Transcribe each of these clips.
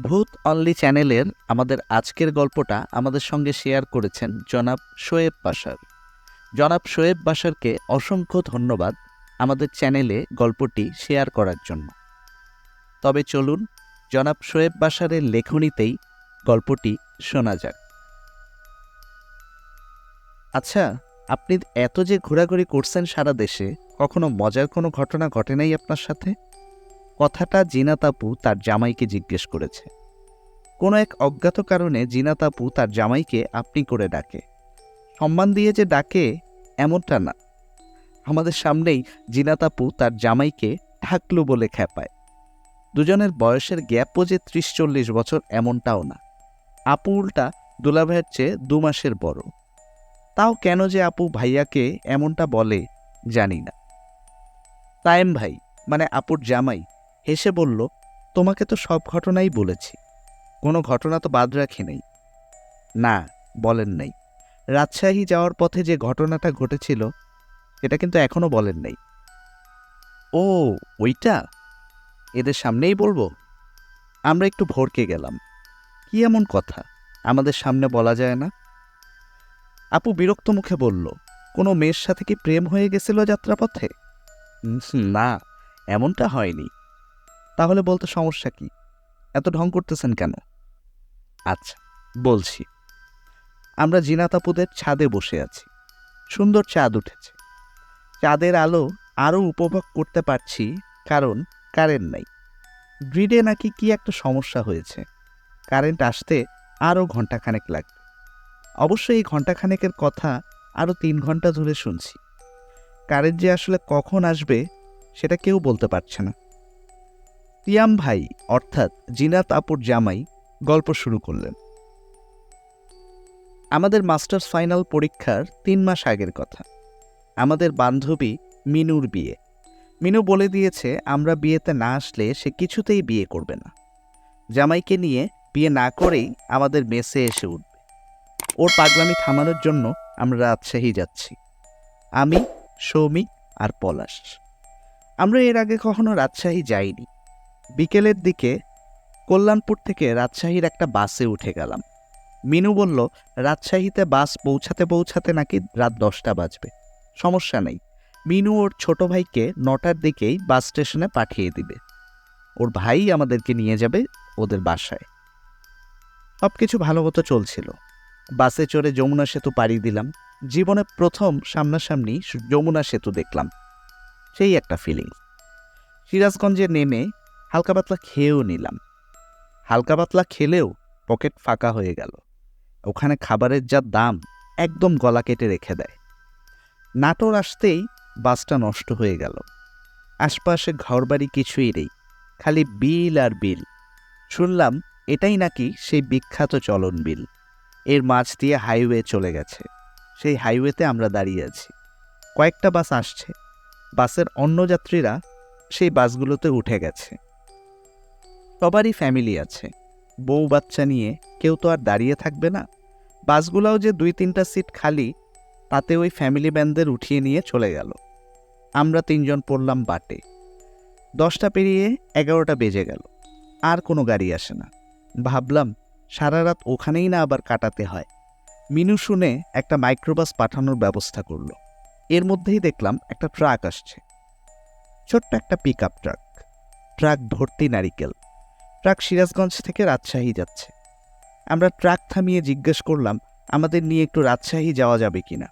ভূত অনলি চ্যানেলের আমাদের আজকের গল্পটা আমাদের সঙ্গে শেয়ার করেছেন জনাব শোয়েব বাসার। জনাব শোয়েব বাসারকে অসংখ্য ধন্যবাদ আমাদের চ্যানেলে গল্পটি শেয়ার করার জন্য। তবে চলুন জনাব শোয়েব বাসারের লেখনীতেই গল্পটি শোনা যাক। আচ্ছা আপনি এত যে ঘোরাঘুরি করছেন সারা দেশে, কখনো মজার কোনো ঘটনা ঘটে নাই আপনার সাথে? কথাটা জিনাতাপু তার জামাইকে জিজ্ঞেস করেছে। কোনো এক অজ্ঞাত কারণে জিনাতাপু তার জামাইকে আপনি করে ডাকে। সম্মান দিয়ে যে ডাকে, এমনটা না। আমাদের সামনেই জিনাতাপু তার জামাইকে ঢাকলু বলে খ্যাপায় দুজনের বয়সের গ্যাপও যে ত্রিশ চল্লিশ বছর এমনটাও না। আপু উল্টা দুলাভাইয়ের চেয়ে দু মাসের বড়। তাও কেন যে আপু ভাইয়াকে এমনটা বলে জানি না। তায়েম ভাই মানে আপুর জামাই হেসে বলল, তোমাকে তো সব ঘটনাই বলেছি। কোনো ঘটনা তো বাদ রাখি নাই। না, বলেন নাই। রাজশাহী যাওয়ার পথে যে ঘটনাটা ঘটেছিল, এটা কিন্তু এখনও বলেন নাই। ও, ওইটা? এদের সামনেই বলব? আমরা একটু ভরকে গেলাম। কি এমন কথা? আমাদের সামনে বলা যায় না? আপু বিরক্ত মুখে বলল, কোনো মেয়ের সাথে কি প্রেম হয়ে গেছিল যাত্রাপথে? না, এমনটা হয়নি। তাহলে বলতে সমস্যা কি? এত ঢং করতেছেন কেন? আচ্ছা বলছি। আমরা জিনাতাপুদের ছাদে বসে আছি। সুন্দর চাঁদ উঠেছে। চাঁদের আলো আরও উপভোগ করতে পারছি, কারণ কারেন্ট নাই। গ্রিডে নাকি কি একটা সমস্যা হয়েছে। কারেন্ট আসতে আরও ঘন্টাখানেক লাগবে। অবশ্য এই ঘন্টাখানেকের কথা আরও তিন ঘণ্টা ধরে শুনছি। কারেন্ট যে আসলে কখন আসবে, সেটা কেউ বলতে পারছে না। তিয়াম ভাই, অর্থাৎ জিনাত আপুর জামাই, গল্প শুরু করলেন। আমাদের মাস্টার্স ফাইনাল পরীক্ষার তিন মাস আগের কথা। আমাদের বান্ধবী মিনুর বিয়ে। মিনু বলে দিয়েছে, আমরা বিয়েতে না আসলে সে কিছুতেই বিয়ে করবে না। জামাইকে নিয়ে বিয়ে না করেই আমাদের মেসে এসে উঠবে। ওর পাগলামি থামানোর জন্য আমরা রাজশাহী যাচ্ছি। আমি, সৌমিক আর পলাশ। আমরা এর আগে কখনো রাজশাহী যাইনি। বিকেলের দিকে কল্যাণপুর থেকে রাজশাহীর একটা বাসে উঠে গেলাম। মিনু বলল, রাজশাহীতে বাস পৌঁছাতে পৌঁছাতে নাকি রাত দশটা বাজবে। সমস্যা নেই। মিনু ওর ছোট ভাইকে নটার দিকেই বাস স্টেশনে পাঠিয়ে দিবে। ওর ভাই আমাদেরকে নিয়ে যাবে ওদের বাসায়। সব কিছু ভালো মতো চলছিল। বাসে চড়ে যমুনা সেতু পাড়ি দিলাম। জীবনে প্রথম সামনাসামনি যমুনা সেতু দেখলাম। সেই একটা ফিলিংস সিরাজগঞ্জে নেমে হালকা পাতলা খেয়েও নিলাম। হালকা পাতলা খেলেও পকেট ফাঁকা হয়ে গেল। ওখানে খাবারের যা দাম একদম গলা কেটে রেখে দেয়। নাটোর আসতেই বাসটা নষ্ট হয়ে গেল। আশপাশে ঘরবাড়ি কিছুই নেই, খালি বিল আর বিল। শুনলাম এটাই নাকি সেই বিখ্যাত চলন বিল। এর মাঝ দিয়ে হাইওয়ে চলে গেছে। সেই হাইওয়েতে আমরা দাঁড়িয়ে আছি। কয়েকটা বাস আসছে। বাসের অন্য যাত্রীরা সেই বাসগুলোতে উঠে গেছে। সবারই ফ্যামিলি আছে। বউ বাচ্চা নিয়ে কেউ তো আর দাঁড়িয়ে থাকবে না। বাসগুলোও যে দুই তিনটা সিট খালি, তাতে ওই ফ্যামিলি ম্যানদের উঠিয়ে নিয়ে চলে গেল। আমরা তিনজন পড়লাম বাটে। দশটা পেরিয়ে এগারোটা বেজে গেল। আর কোনো গাড়ি আসে না। ভাবলাম, সারা রাত ওখানেই না আবার কাটাতে হয়। মিনু শুনে একটা মাইক্রোবাস পাঠানোর ব্যবস্থা করল। এর মধ্যেই দেখলাম একটা ট্রাক আসছে। ছোট্ট একটা পিক আপ ট্রাক ট্রাক ভর্তি নারিকেল। ট্রাক সিরাজগঞ্জ থেকে রাজশাহী যাচ্ছে। আমরা ট্রাক থামিয়ে জিজ্ঞেস করলাম, আমাদের নিয়ে একটু রাজশাহী যাওয়া যাবে কিনা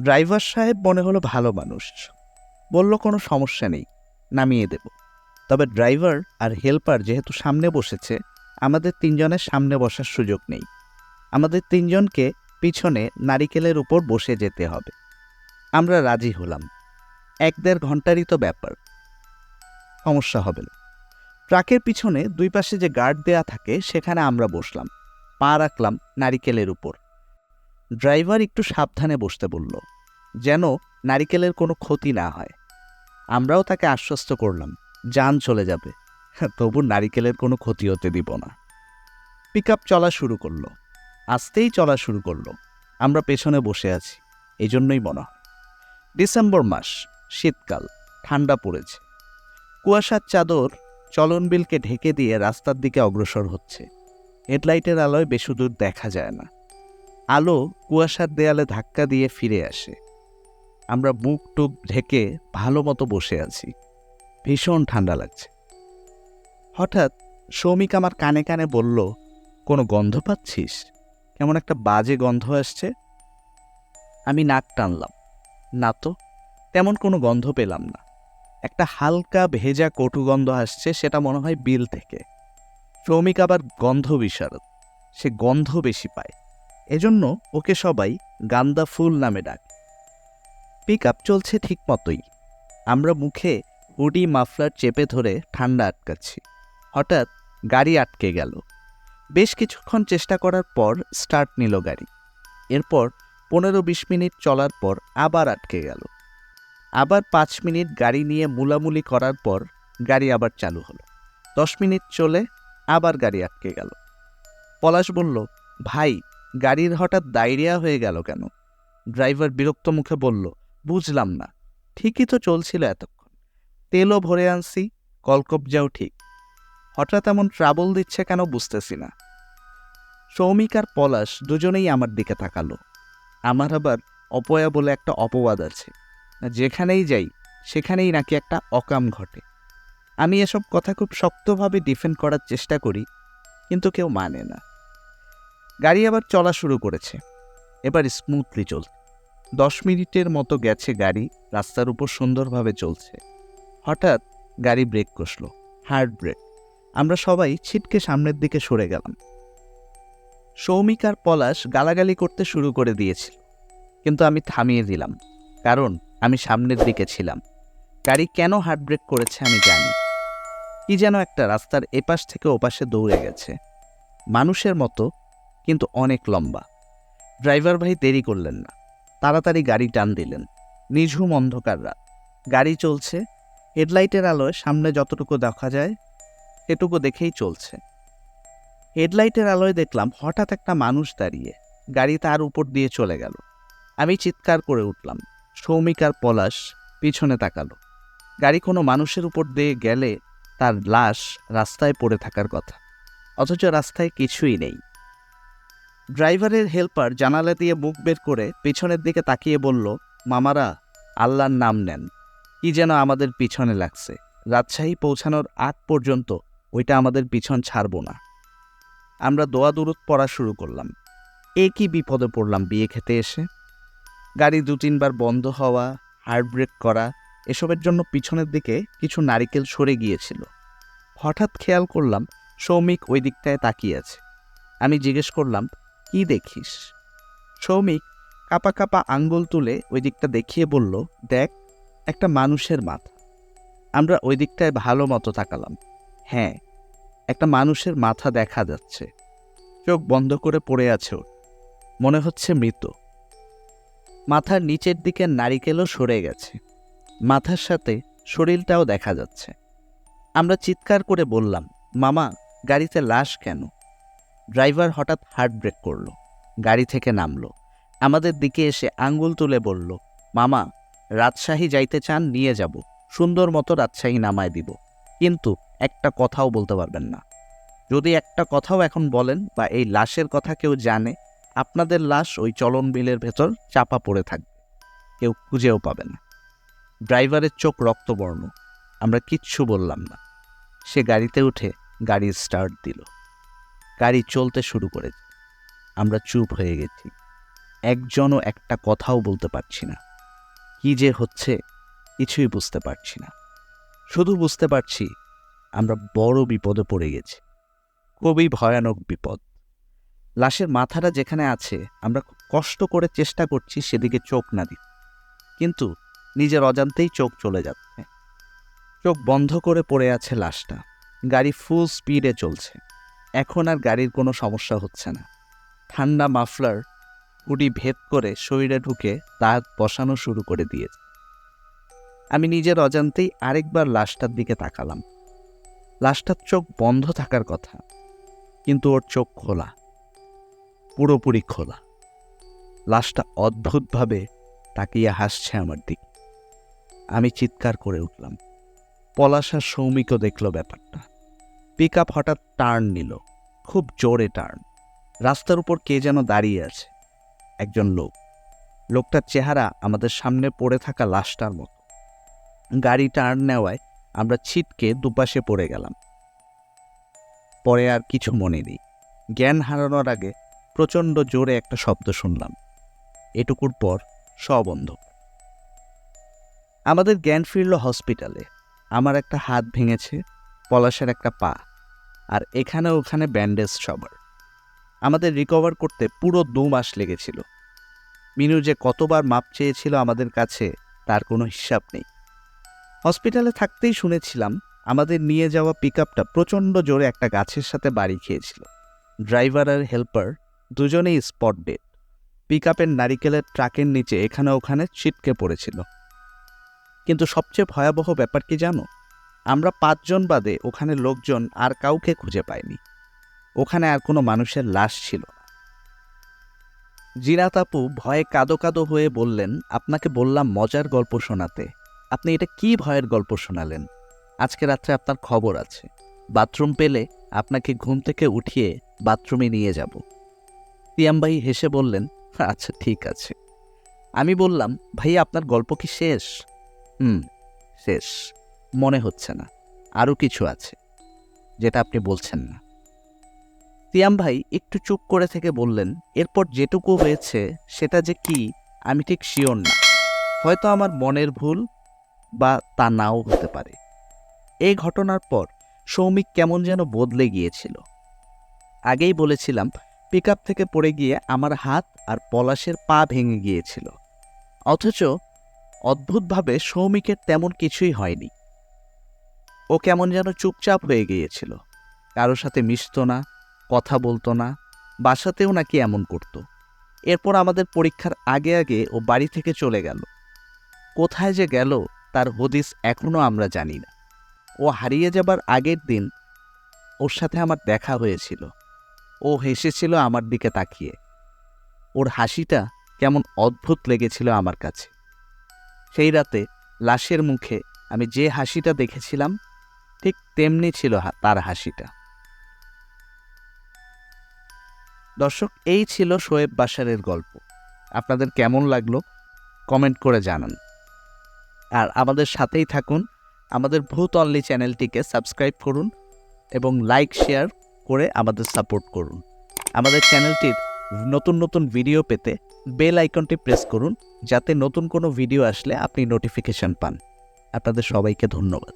ড্রাইভার সাহেব মনে হলো ভালো মানুষ। বলল, কোনো সমস্যা নেই, নামিয়ে দেব। তবে ড্রাইভার আর হেল্পার যেহেতু সামনে বসেছে, আমাদের তিনজনের সামনে বসার সুযোগ নেই। আমাদের তিনজনকে পিছনে নারিকেলের উপর বসে যেতে হবে। আমরা রাজি হলাম। এক দেড় ঘন্টারই তো ব্যাপার। সমস্যা হবে না। ট্রাকের পিছনে দুই পাশে যে গার্ড দেয়া থাকে, সেখানে আমরা বসলাম। পা রাখলাম নারিকেলের উপর। ড্রাইভার একটু সাবধানে বসতে বলল, যেন নারিকেলের কোনো ক্ষতি না হয়। আমরাও তাকে আশ্বস্ত করলাম, যান চলে যাবে। তবু নারিকেলের কোনো ক্ষতি হতে দিব না। পিক আপ চলা শুরু করল। আস্তেই চলা শুরু করল। আমরা পেছনে বসে আছি এই জন্যই মনে হয়। ডিসেম্বর মাস, শীতকাল, ঠান্ডা পড়েছে। কুয়াশার চাদর চলনবিলকে ঢেকে দিয়ে রাস্তার দিকে অগ্রসর হচ্ছে। হেডলাইটের আলোয় বেশি দূর দেখা যায় না। আলো কুয়াশার দেয়ালে ধাক্কা দিয়ে ফিরে আসে। আমরা বুক টুক ঢেকে ভালো মতো বসে আছি। ভীষণ ঠান্ডা লাগছে। হঠাৎ সৌমিক আমার কানে কানে বলল, কোনো গন্ধ পাচ্ছিস? কেমন একটা বাজে গন্ধ আসছে? আমি নাক টানলাম। না তো, তেমন কোনো গন্ধ পেলাম না। একটা হালকা ভেজা কটু গন্ধ আসছে, সেটা মনে হয় বিল থেকে। শ্রমিক আবার গন্ধ বিশারদ। সে গন্ধ বেশি পায়। এজন্য ওকে সবাই গান্দা ফুল নামে ডাক। পিক আপ চলছে ঠিক মতোই। আমরা মুখে হুডি মাফলার চেপে ধরে ঠান্ডা আটকাচ্ছি। হঠাৎ গাড়ি আটকে গেল। বেশ কিছুক্ষণ চেষ্টা করার পর স্টার্ট নিল গাড়ি। এরপর পনেরো বিশ মিনিট চলার পর আবার আটকে গেল। আবার পাঁচ মিনিট গাড়ি নিয়ে মুলামুলি করার পর গাড়ি আবার চালু হলো। দশ মিনিট চলে আবার গাড়ি আটকে গেল। পলাশ বলল, ভাই, গাড়ির হঠাৎ ডায়রিয়া হয়ে গেল কেন? ড্রাইভার বিরক্ত মুখে বলল, বুঝলাম না। ঠিকই তো চলছিল এতক্ষণ। তেলও ভরে আনছি, কলকবজাও ঠিক। হঠাৎ এমন ট্রাবল দিচ্ছে কেন বুঝতেছি না। সৌমিক আর পলাশ দুজনেই আমার দিকে তাকালো। আমার আবার অপয়া বলে একটা অপবাদ আছে। যেখানেই যাই, সেখানেই নাকি একটা অকাম ঘটে। আমি এসব কথা খুব শক্তভাবে ডিফেন্ড করার চেষ্টা করি, কিন্তু কেউ মানে না। গাড়ি আবার চলা শুরু করেছে। এবার স্মুথলি চলছে। দশ মিনিটের মতো গেছে গাড়ি, রাস্তার উপর সুন্দরভাবে চলছে। হঠাৎ গাড়ি ব্রেক কষল হার্ড ব্রেক আমরা সবাই ছিটকে সামনের দিকে সরে গেলাম। সৌমিক আর পলাশ গালাগালি করতে শুরু করে দিয়েছিল, কিন্তু আমি থামিয়ে দিলাম, কারণ আমি সামনের দিকে ছিলাম। গাড়ি কেন হার্ড ব্রেক করেছে আমি জানি। কি যেন একটা রাস্তার এপাশ থেকে ওপাশে দৌড়ে গেছে। মানুষের মতো, কিন্তু অনেক লম্বা। ড্রাইভার ভাই দেরি করলেন না। তাড়াতাড়ি গাড়ি টান দিলেন। নিঝুম অন্ধকার রাত। গাড়ি চলছে। হেডলাইটের আলোয় সামনে যতটুকু দেখা যায়, সেটুকু দেখেই চলছে। হেডলাইটের আলোয় দেখলাম হঠাৎ একটা মানুষ দাঁড়িয়ে। গাড়ি তার উপর দিয়ে চলে গেল। আমি চিৎকার করে উঠলাম। সৌমিক আর পলাশ পিছনে তাকালো। গাড়ি কোনো মানুষের উপর দিয়ে গেলে তার লাশ রাস্তায় পড়ে থাকার কথা। অথচ রাস্তায় কিছুই নেই। ড্রাইভারের হেল্পার জানালা দিয়ে মুখ বের করে পিছনের দিকে তাকিয়ে বলল, মামারা, আল্লাহর নাম নেন। কি যেন আমাদের পিছনে লাগছে। রাজশাহী পৌঁছানোর আগ পর্যন্ত ওইটা আমাদের পিছন ছাড়ব না। আমরা দোয়া দুরুত পড়া শুরু করলাম। এ কি বিপদে পড়লাম বিয়ে খেতে এসে? গাড়ি দু তিনবার বন্ধ হওয়া হার্ড ব্রেক করা, এসবের জন্য পিছনের দিকে কিছু নারিকেল সরে গিয়েছিল। হঠাৎ খেয়াল করলাম সৌমিক ওই দিকটায় তাকিয়ে আছে। আমি জিজ্ঞেস করলাম, কি দেখিস? সৌমিক কাপা কাপা আঙ্গুল তুলে ওই দিকটা দেখিয়ে বলল, দেখ, একটা মানুষের মাথা। আমরা ওই দিকটায় ভালো মতো তাকালাম। হ্যাঁ একটা মানুষের মাথা দেখা যাচ্ছে। চোখ বন্ধ করে পড়ে আছে ওর। মনে হচ্ছে মৃত। মাথার নিচের দিকে নারিকেলও সরে গেছে। মাথার সাথে শরীরটাও দেখা যাচ্ছে। আমরা চিৎকার করে বললাম, মামা, গাড়িতে লাশ কেন? ড্রাইভার হঠাৎ হার্ট ব্রেক করল, গাড়ি থেকে নামলো। আমাদের দিকে এসে আঙ্গুল তুলে বলল, মামা, রাজশাহী যাইতে চান নিয়ে যাব, সুন্দর মতো রাজশাহী নামায় দিব। কিন্তু একটা কথাও বলতে পারবেন না। যদি একটা কথাও এখন বলেন বা এই লাশের কথা কেউ জানে আপনাদের লাশ ওই চলন বিলের ভেতর চাপা পড়ে থাকবে। কেউ খুঁজেও পাবে না। ড্রাইভারের চোখ রক্তবর্ণ। আমরা কিচ্ছু বললাম না। সে গাড়িতে উঠে গাড়ি স্টার্ট দিল। গাড়ি চলতে শুরু করেছে। আমরা চুপ হয়ে গেছি। একজনও একটা কথাও বলতে পারছি না। কি যে হচ্ছে, কিছুই বুঝতে পারছি না। শুধু বুঝতে পারছি, আমরা বড় বিপদে পড়ে গেছি। খুবই ভয়ানক বিপদ। লাশের মাথাটা যেখানে আছে, আমরা কষ্ট করে চেষ্টা করছি সেদিকে চোখ না দিই কিন্তু নিজের অজান্তেই চোখ চলে যাচ্ছে। চোখ বন্ধ করে পড়ে আছে লাশটা। গাড়ি ফুল স্পিডে চলছে। এখন আর গাড়ির কোনো সমস্যা হচ্ছে না। ঠান্ডা মাফলার হুডি ভেদ করে শরীরে ঢুকে দাঁত বসানো শুরু করে দিয়েছে। আমি নিজের অজান্তেই আরেকবার লাশটার দিকে তাকালাম। লাশটার চোখ বন্ধ থাকার কথা, কিন্তু ওর চোখ খোলা। পুরোপুরি খোলা। লাশটা অদ্ভুতভাবে তাকিয়ে হাসছে আমার দিকে। আমি চিৎকার করে উঠলাম। পলাশ সৌমিকও দেখল ব্যাপারটা। পিক আপ হঠাৎ টার্ন নিল। খুব জোরে টার্ন। রাস্তার উপর কে যেন দাঁড়িয়ে আছে। একজন লোক। লোকটার চেহারা আমাদের সামনে পড়ে থাকা লাশটার মতো। গাড়ি টার্ন নেওয়ায় আমরা ছিটকে দুপাশে পড়ে গেলাম। পরে আর কিছু মনে নেই। জ্ঞান হারানোর আগে প্রচণ্ড জোরে একটা শব্দ শুনলাম। এটুকুর পর সবন্ধ আমাদের জ্ঞান ফিরল হসপিটালে। আমার একটা হাত ভেঙেছে, পলাশের একটা পা, আর এখানে ওখানে ব্যান্ডেজ সবার। আমাদের রিকভার করতে পুরো দু মাস লেগেছিল। মিনু যে কতবার মাপ চেয়েছিল আমাদের কাছে, তার কোনো হিসাব নেই। হসপিটালে থাকতেই শুনেছিলাম, আমাদের নিয়ে যাওয়া পিক আপটা প্রচণ্ড জোরে একটা গাছের সাথে বাড়ি খেয়েছিল। ড্রাইভার আর হেল্পার দুজনেই স্পট ডেড পিক আপের নারিকেলের ট্রাকের নিচে এখানে ওখানে ছিটকে পড়েছিল। কিন্তু সবচেয়ে ভয়াবহ ব্যাপার কি জানো? আমরা পাঁচজন বাদে ওখানে লোকজন আর কাউকে খুঁজে পায়নি ওখানে আর কোনো মানুষের লাশ ছিল জিরাত আপু ভয়ে কাদো কাদো হয়ে বললেন, আপনাকে বললাম মজার গল্প শোনাতে। আপনি এটা কি ভয়ের গল্প শোনালেন? আজকে রাত্রে আপনার খবর আছে। বাথরুম পেলে আপনাকে ঘুম থেকে উঠিয়ে বাথরুমে নিয়ে যাব। তিয়াম ভাই হেসে বললেন আচ্ছা ঠিক আছে। আমি বললাম, ভাই, আপনার গল্প কি শেষ? হুম, শেষ। মনে হচ্ছে না। আরও কিছু আছে, যেটা আপনি বলছেন না। তিয়াম ভাই একটু চুপ করে থেকে বললেন, এরপর যেটুকু হয়েছে, সেটা যে কি, আমি ঠিক শিওর না। হয়তো আমার মনের ভুল বা তা নাও হতে পারে। এই ঘটনার পর সৌমিক কেমন যেন বদলে গিয়েছিল। আগেই বলেছিলাম পিক থেকে পড়ে গিয়ে আমার হাত আর পলাশের পা ভেঙে গিয়েছিল। অথচ অদ্ভুতভাবে সৌমিকের তেমন কিছুই হয়নি। ও কেমন যেন চুপচাপ হয়ে গিয়েছিল। কারও সাথে মিশতো না, কথা বলতো না, বাসাতেও নাকি এমন করত। এরপর আমাদের পরীক্ষার আগে আগে ও বাড়ি থেকে চলে গেল। কোথায় যে গেল তার হদিস এখনও আমরা জানি না। ও হারিয়ে যাবার আগের দিন ওর সাথে আমার দেখা হয়েছিল। ও হেসেছিল আমার দিকে তাকিয়ে। ওর হাসিটা কেমন অদ্ভুত লেগেছিল আমার কাছে। সেই রাতে লাশের মুখে আমি যে হাসিটা দেখেছিলাম, ঠিক তেমনি ছিল তার হাসিটা। দর্শক, এই ছিল শোয়েব বাসারের গল্প। আপনাদের কেমন লাগল? কমেন্ট করে জানান। আর আমাদের সাথেই থাকুন। আমাদের ভূত অনলি চ্যানেলটিকে সাবস্ক্রাইব করুন এবং লাইক, শেয়ার করে আমাদের সাপোর্ট করুন। আমাদের চ্যানেলটির নতুন নতুন ভিডিও পেতে বেল আইকনটি প্রেস করুন, যাতে নতুন কোনো ভিডিও আসলে আপনি নোটিফিকেশান পান। আপনাদের সবাইকে ধন্যবাদ।